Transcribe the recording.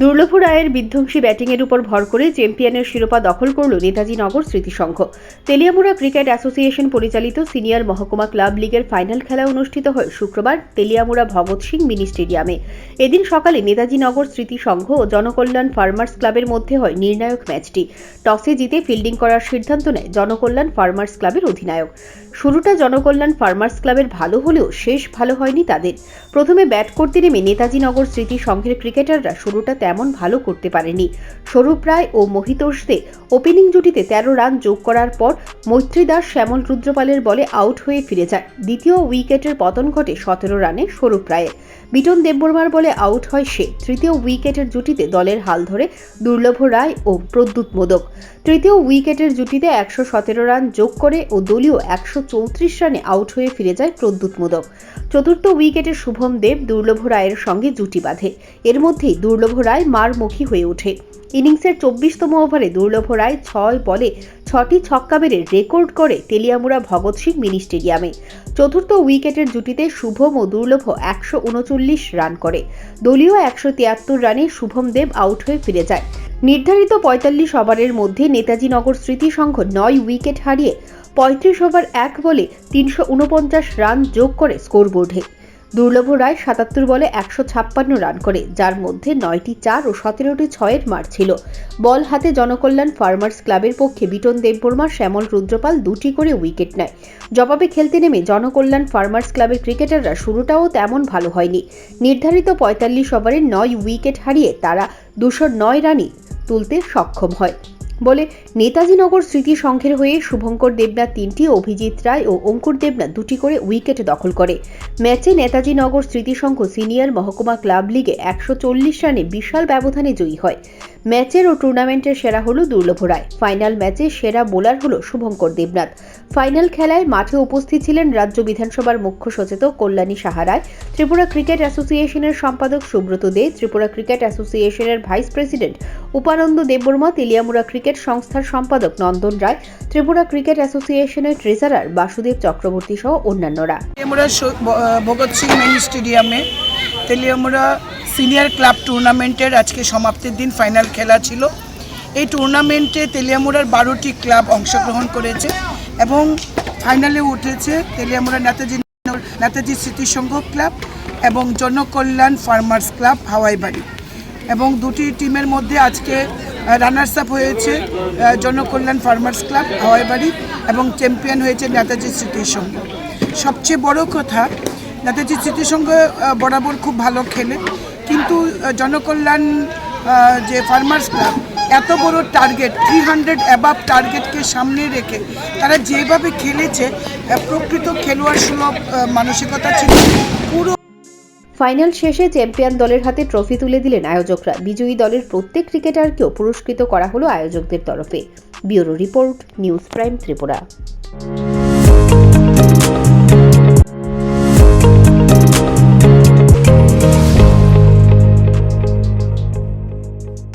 দুর্লভ রায়ের বিধ্বংসী ব্যাটিংয়ের উপর ভর করে চ্যাম্পিয়নের শিরোপা দখল করল নেতাজি নগর স্মৃতিসংঘ। তেলিয়ামুড়া ক্রিকেট অ্যাসোসিয়েশন পরিচালিত সিনিয়র মহকুমা ক্লাব লিগের ফাইনাল খেলা অনুষ্ঠিত হয় শুক্রবার তেলিয়ামুড়া ভগৎ সিং মিনি স্টেডিয়ামে। এদিন সকালে নেতাজি নগর স্মৃতিসংঘ ও জনকল্যাণ ফার্মার্স ক্লাবের মধ্যে হয় নির্ণায়ক ম্যাচটি। টসে জিতে ফিল্ডিং করার সিদ্ধান্ত নেয় জনকল্যাণ ফার্মার্স ক্লাবের অধিনায়ক। শুরুটা জনকল্যাণ ফার্মার্স ক্লাবের ভালো হলেও শেষ ভালো হয়নি তাদের। প্রথমে ব্যাট করতে নেমে নেতাজি নগর স্মৃতি সংঘের ক্রিকেটাররা শুরুটা তেমন ভালো করতে পারেনি। স্বরূপ রায় ও মহিতোষদে ওপেনিং জুটিতে তেরো রান যোগ করার পর মৈত্রী দাস, শ্যামল রুদ্রপালের বলে আউট হয়ে ফিরে যায়। দ্বিতীয় উইকেটের পতন ঘটে সতেরো রানে স্বরূপ রায়ের। বিটন দেববর্মার বলে আউট হয় সে। তৃতীয় উইকেটের জুটিতে দলের হাল ধরে দুর্লভ রায় ও প্রদ্যুৎ মোদক। তৃতীয় উইকেটের জুটিতে একশো সতেরো রান যোগ করে ও দলীয় একশো চৌত্রিশ রানে আউট হয়ে ফিরে যায় প্রদ্যুৎ মোদক। চতুর্থ উইকেটে শুভম দেব দুর্লভ রায়ের সঙ্গে জুটি বাঁধে। এর মধ্যেই দুর্লভ রায় মারমুখী হয়ে ওঠে। ইনিংসের চব্বিশতম ওভারে দুর্লভ রায় ছয় বলে ছটি ছক্কা মেরে রেকর্ড করে তেলিয়ামুড়া ভগৎ সিং মিনি স্টেডিয়ামে। চতুর্থ উইকেটের জুটিতে শুভম ও দুর্লভ একশো উনচল্লিশ রান করে। দলীয় একশো তিয়াত্তর রানে শুভম দেব আউট হয়ে ফিরে যায়। নির্ধারিত পঁয়তাল্লিশ ওভারের মধ্যে নেতাজি নগর স্মৃতি সংঘ নয় উইকেট হারিয়ে পঁয়ত্রিশ ওভার এক বলে তিনশো উনপঞ্চাশ রান যোগ করে স্কোরবোর্ডে। দুর্লভ রায় সাতাত্তর বলে একশো ছাপ্পান্ন রান করে, যার মধ্যে নয়টি চার ও সতেরোটি ছয়ের মার ছিল। বল হাতে জনকল্যাণ ফার্মার্স ক্লাবের পক্ষে বিটন দেববর্মা, শ্যামল রুদ্রপাল দুটি করে উইকেট নেয়। জবাবে খেলতে নেমে জনকল্যাণ ফার্মার্স ক্লাবের ক্রিকেটাররা শুরুটাও তেমন ভালো হয়নি। নির্ধারিত পঁয়তাল্লিশ ওভারে নয় উইকেট হারিয়ে তারা দুশো নয় রানই তুলতে সক্ষম হয়। বলে নেতাজি নগর স্মৃতি সংঘের হয়ে শুভঙ্কর দেবনাথ তিনটি, অভিজিৎ রায় ও অঙ্কুর দেবনাথ দুটি করে উইকেট দখল করে। ম্যাচে নেতাজি নগর স্মৃতিসংঘ সিনিয়র মহকুমা ক্লাব লিগে একশো চল্লিশ রানে বিশাল ব্যবধানে জয়ী হয়। ম্যাচের ও টুর্নামেন্টের সেরা হলো দুর্লভ রায়। ফাইনাল ম্যাচে সেরা বোলার হলো শুভঙ্কর দেবনাথ। ফাইনাল খেলায় মাঠে উপস্থিত ছিলেন রাজ্য বিধানসভার মুখ্য সচেতক কল্যাণী সাহারায় ত্রিপুরা ক্রিকেট অ্যাসোসিয়েশনের সম্পাদক সুব্রত দে, ত্রিপুরা ক্রিকেট অ্যাসোসিয়েশনের vice president Upananda Debbarma, Teliamura cricket সংস্থার সম্পাদক নন্দন রায়, ত্রিপুরা ক্রিকেট অ্যাসোসিয়েশনের ট্রেজারার বাসুদেব চক্রবর্তী সহ অন্যান্যরা। ভগৎ সিং স্টেডিয়ামে তেলিয়ামুড়া সিনিয়র ক্লাব টুর্নামেন্টের আজকে সমাপ্তির দিন ফাইনাল খেলা ছিল। এই টুর্নামেন্টে তেলিয়ামুড়ার বারোটি ক্লাব অংশগ্রহণ করেছে এবং ফাইনালে উঠেছে তেলিয়ামুড়া নেতাজি নেতাজি স্মৃতিসংঘ ক্লাব এবং জনকল্যাণ ফার্মার্স ক্লাব হাওয়াইবাড়ি। এবং দুটি টিমের মধ্যে আজকে রানার্স আপ হয়েছে জনকল্যাণ ফার্মার্স ক্লাব হাওয়াইবাড়ি এবং চ্যাম্পিয়ন হয়েছে নেতাজি স্মৃতিসংঘ। সবচেয়ে বড় কথা নেতাজি স্মৃতিসংঘ বরাবর খুব ভালো খেলে। কিন্তু জনকল্যাণ যে ফার্মার্স ক্লাব এত বড় টার্গেট থ্রি হান্ড্রেড অ্যাবাভ টার্গেটকে সামনে রেখে তারা যেভাবে খেলেছে প্রকৃত খেলোয়াড় সুলভ মানসিকতা ছিল। পুরো ফাইনাল শেষে চ্যাম্পিয়ন দলের হাতে ট্রফি তুলে দিলেন আয়োজকরা। বিজয়ী দলের প্রত্যেক ক্রিকেটারকেও পুরস্কৃত করা হলো আয়োজকদের তরফে। Bureau report, news prime Tripura.